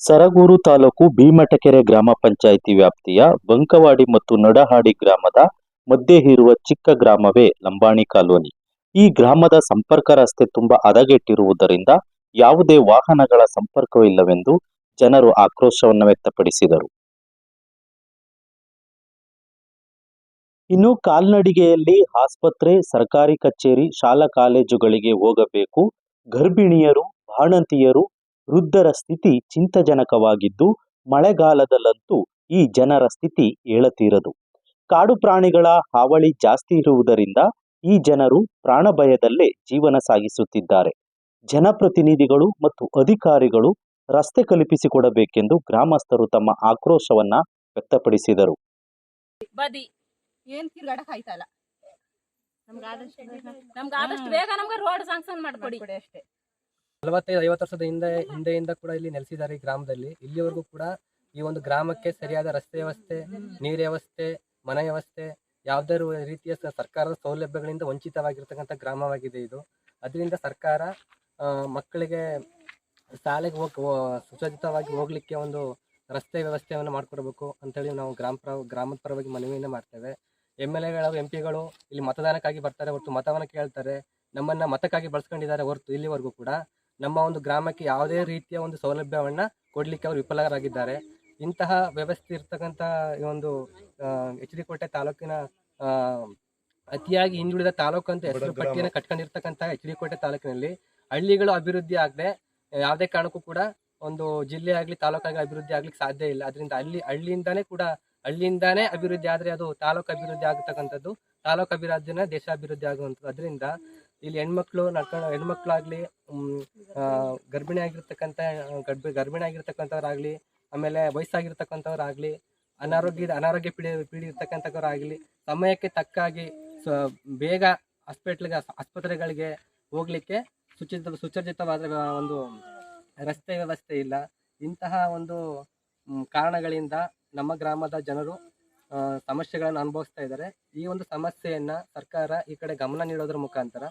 ಸರಗೂರು ತಾಲೂಕು ಭೀಮಟಕೆರೆ ಗ್ರಾಮ ಪಂಚಾಯಿತಿ ವ್ಯಾಪ್ತಿಯ ಬಂಕವಾಡಿ ಮತ್ತು ನಡಹಾಡಿ ಗ್ರಾಮದ ಮಧ್ಯೆ ಇರುವ ಚಿಕ್ಕ ಗ್ರಾಮವೇ ಲಂಬಾಣಿ ಕಾಲೋನಿ. ಈ ಗ್ರಾಮದ ಸಂಪರ್ಕ ರಸ್ತೆ ತುಂಬಾ ಹದಗೆಟ್ಟಿರುವುದರಿಂದ ಯಾವುದೇ ವಾಹನಗಳ ಸಂಪರ್ಕವಿಲ್ಲವೆಂದು ಜನರು ಆಕ್ರೋಶವನ್ನು ವ್ಯಕ್ತಪಡಿಸಿದರು. ಇನ್ನು ಕಾಲ್ನಡಿಗೆಯಲ್ಲಿ ಆಸ್ಪತ್ರೆ, ಸರ್ಕಾರಿ ಕಚೇರಿ, ಶಾಲಾ ಕಾಲೇಜುಗಳಿಗೆ ಹೋಗಬೇಕು. ಗರ್ಭಿಣಿಯರು, ಬಾಣಂತಿಯರು ವೃದ್ಧರ ಸ್ಥಿತಿ ಚಿಂತಾಜನಕವಾಗಿದ್ದು ಮಳೆಗಾಲದಲ್ಲಂತೂ ಈ ಜನರ ಸ್ಥಿತಿ ಏಳತೀರದು. ಕಾಡು ಪ್ರಾಣಿಗಳ ಹಾವಳಿ ಜಾಸ್ತಿ ಇರುವುದರಿಂದ ಈ ಜನರು ಪ್ರಾಣಭಯದಲ್ಲೇ ಜೀವನ ಸಾಗಿಸುತ್ತಿದ್ದಾರೆ. ಜನಪ್ರತಿನಿಧಿಗಳು ಮತ್ತು ಅಧಿಕಾರಿಗಳು ರಸ್ತೆ ಕಲ್ಪಿಸಿಕೊಡಬೇಕೆಂದು ಗ್ರಾಮಸ್ಥರು ತಮ್ಮ ಆಕ್ರೋಶವನ್ನ ವ್ಯಕ್ತಪಡಿಸಿದರು. ಬದಿ ಏನ್ ತಿರ್ಗಾಡಕ್ ಆಯ್ತಲ್ಲ? ನಮ್ಗೆ ಆದಷ್ಟು ಬೇಗ. ನಮ್ಗೆ ಆದಷ್ಟು ಬೇಗ ನಮ್ಗೆ ರೋಡ್ ಸಾಂಕ್ಷನ್ ಮಾಡ್ಕೊಡಿ ಅಷ್ಟೇ. ನಲವತ್ತೈದು, ಐವತ್ತು ವರ್ಷದ ಹಿಂದೆ, ಹಿಂದೆಯಿಂದ ಕೂಡ ಇಲ್ಲಿ ನೆಲೆಸಿದ್ದಾರೆ ಈ ಗ್ರಾಮದಲ್ಲಿ. ಇಲ್ಲಿವರೆಗೂ ಕೂಡ ಈ ಒಂದು ಗ್ರಾಮಕ್ಕೆ ಸರಿಯಾದ ರಸ್ತೆ ವ್ಯವಸ್ಥೆ, ನೀರು ವ್ಯವಸ್ಥೆ, ಮನೆ ವ್ಯವಸ್ಥೆ ಯಾವುದೇ ರೀತಿಯ ಸರ್ಕಾರದ ಸೌಲಭ್ಯಗಳಿಂದ ವಂಚಿತವಾಗಿರ್ತಕ್ಕಂಥ ಗ್ರಾಮವಾಗಿದೆ ಇದು. ಅದರಿಂದ ಸರ್ಕಾರ ಮಕ್ಕಳಿಗೆ ಶಾಲೆಗೆ ಹೋಗಿ ಸುಸಜ್ಜಿತವಾಗಿ ಹೋಗ್ಲಿಕ್ಕೆ ಒಂದು ರಸ್ತೆ ವ್ಯವಸ್ಥೆಯನ್ನು ಮಾಡಿಕೊಡ್ಬೇಕು ಅಂತೇಳಿ ನಾವು ಗ್ರಾಮ ಪ್ರ, ಗ್ರಾಮದ ಪರವಾಗಿ ಮನವಿಯನ್ನು ಮಾಡ್ತೇವೆ. ಎಂ ಎಲ್ ಎಗಳು, ಎಂ ಪಿಗಳು ಇಲ್ಲಿ ಮತದಾನಕ್ಕಾಗಿ ಬರ್ತಾರೆ ಹೊರತು ಮತವನ್ನು ಕೇಳ್ತಾರೆ. ನಮ್ಮನ್ನ ಮತಕ್ಕಾಗಿ ಬಳಸ್ಕೊಂಡಿದ್ದಾರೆ ಹೊರತು ಇಲ್ಲಿವರೆಗೂ ಕೂಡ. ನಮ್ಮ ಒಂದು ಗ್ರಾಮಕ್ಕೆ ಯಾವುದೇ ರೀತಿಯ ಒಂದು ಸೌಲಭ್ಯವನ್ನ ಕೊಡ್ಲಿಕ್ಕೆ ಅವರು ವಿಫಲರಾಗಿದ್ದಾರೆ. ಇಂತಹ ವ್ಯವಸ್ಥೆ ಇರ್ತಕ್ಕಂತಹ ಈ ಒಂದು ಎಚ್ ಡಿ ಕೋಟೆ ತಾಲೂಕಿನ ಆ, ಅತಿಯಾಗಿ ಹಿಂದುಳಿದ ತಾಲೂಕು ಅಂತ ಹೆಸರು ಪಟ್ಟಿಯನ್ನು ಕಟ್ಕೊಂಡಿರ್ತಕ್ಕಂಥ ಎಚ್ ಡಿ ಕೋಟೆ ತಾಲೂಕಿನಲ್ಲಿ ಹಳ್ಳಿಗಳು ಅಭಿವೃದ್ಧಿ ಆಗದೆ ಯಾವುದೇ ಕಾರಣಕ್ಕೂ ಕೂಡ ಒಂದು ಜಿಲ್ಲೆ ಆಗಲಿ ತಾಲೂಕಾಗಲಿ ಅಭಿವೃದ್ಧಿ ಆಗ್ಲಿಕ್ಕೆ ಸಾಧ್ಯ ಇಲ್ಲ. ಅದರಿಂದ ಅಲ್ಲಿ ಹಳ್ಳಿಯಿಂದಾನೇ ಕೂಡ ಹಳ್ಳಿಯಿಂದಾನೇ ಅಭಿವೃದ್ಧಿ ಆದ್ರೆ ಅದು ತಾಲೂಕು ಅಭಿವೃದ್ಧಿ ಆಗತಕ್ಕಂಥದ್ದು ತಾಲೂಕು ಅಭಿವೃದ್ಧಿನೇ ದೇಶ ಅಭಿವೃದ್ಧಿ ಆಗುವಂಥದ್ದು. ಅದರಿಂದ ಇಲ್ಲಿ ಹೆಣ್ಮಕ್ಳು ನಡ್ಕೊಂಡು ಹೆಣ್ಮಕ್ಳಾಗಲಿ ಗರ್ಭಿಣಿ ಆಗಿರ್ತಕ್ಕಂಥ ಗರ್ಭ ಗರ್ಭಿಣಿ ಆಗಿರ್ತಕ್ಕಂಥವ್ರಾಗಲಿ ಆಮೇಲೆ ವಯಸ್ಸಾಗಿರ್ತಕ್ಕಂಥವ್ರಾಗಲಿ, ಅನಾರೋಗ್ಯದ, ಅನಾರೋಗ್ಯ ಪೀಡಿ ಪೀಡಿ ಇರ್ತಕ್ಕಂಥವ್ರಾಗ್ಲಿ ಸಮಯಕ್ಕೆ ತಕ್ಕಾಗಿ ಸ- ಬೇಗ ಹಾಸ್ಪಿಟ್ಲ್ಗೆ ಆಸ್ಪತ್ರೆಗಳಿಗೆ ಹೋಗಲಿಕ್ಕೆ ಸುಚಿತ, ಸುಚರ್ಜಿತವಾದ ಒಂದು ರಸ್ತೆ ವ್ಯವಸ್ಥೆ ಇಲ್ಲ. ಇಂತಹ ಒಂದು ಕಾರಣಗಳಿಂದ ನಮ್ಮ ಗ್ರಾಮದ ಜನರು ಸಮಸ್ಯೆಗಳನ್ನು ಅನುಭವಿಸ್ತಾ ಇದ್ದಾರೆ. ಈ ಒಂದು ಸಮಸ್ಯೆಯನ್ನು ಸರ್ಕಾರ ಈ ಕಡೆ ಗಮನ ನೀಡೋದ್ರ ಮುಖಾಂತರ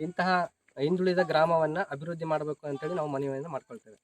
ಇಂತಹ ಹಿಂದುಳಿದ ಗ್ರಾಮವನ್ನ ಅಭಿವೃದ್ಧಿ ಮಾಡಬೇಕು ಅಂತೇಳಿ ನಾವು ಮನವಿಯನ್ನು ಮಾಡ್ಕೊಳ್ತೇವೆ.